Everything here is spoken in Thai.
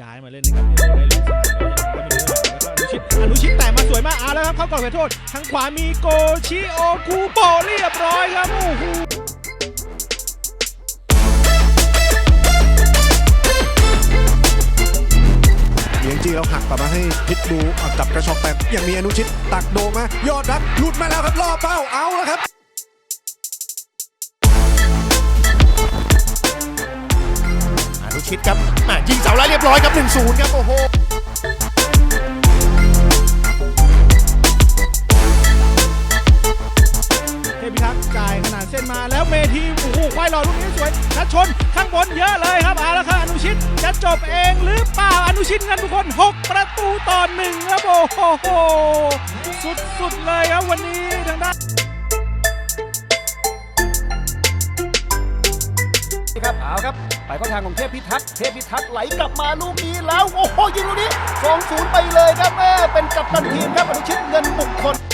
ย้ายมาเล่นนกับเดี๋ยวได้ลงสนามแล้วยังก็ไม่รู้เท่าไหร่แล้วก็อนุชิตอนุชิตแต่มาสวยมากเอาแล้วครับเข้ากรอบเขตโทษทางขวามีโกชิโอคูโปเรียบร้อยครับโอ้โหเลี้ยงจีแล้วหักกลับมาให้พิษบูอะจับกระชอกแต่ยังมีอนุชิตตักโดมา ยอดรับหลุดมาแล้วครับล่อเป้าเอาแล้วครับ อนุชิตครับอ่ยิงเสาไล่เรียบร้อยครับ 1-0 ครับ โอ้โหเทพิทักษ์จ่ายขนาดเส้นมาแล้วเมทีโอ้โหควายหล่อลูกนี้สวยนัดชนข้างบนเยอะเลยครับเอาละครับอนุชิตจะจบเองหรือเปล่าอนุชิตกันทุกคน 6 ประตูต่อหนึ่งครับโอ้โหสุดๆเลยครับวันนี้ ไปเข้าทางของเทพพิทักษ์เทพพิทักษ์ไหลกลับมาลูกนี้แล้ว โอ้โหยิงลูกนี้2-0ไปเลยครับแม่เป็นกัปตันทีมครับอนุชิตเงินบุคคล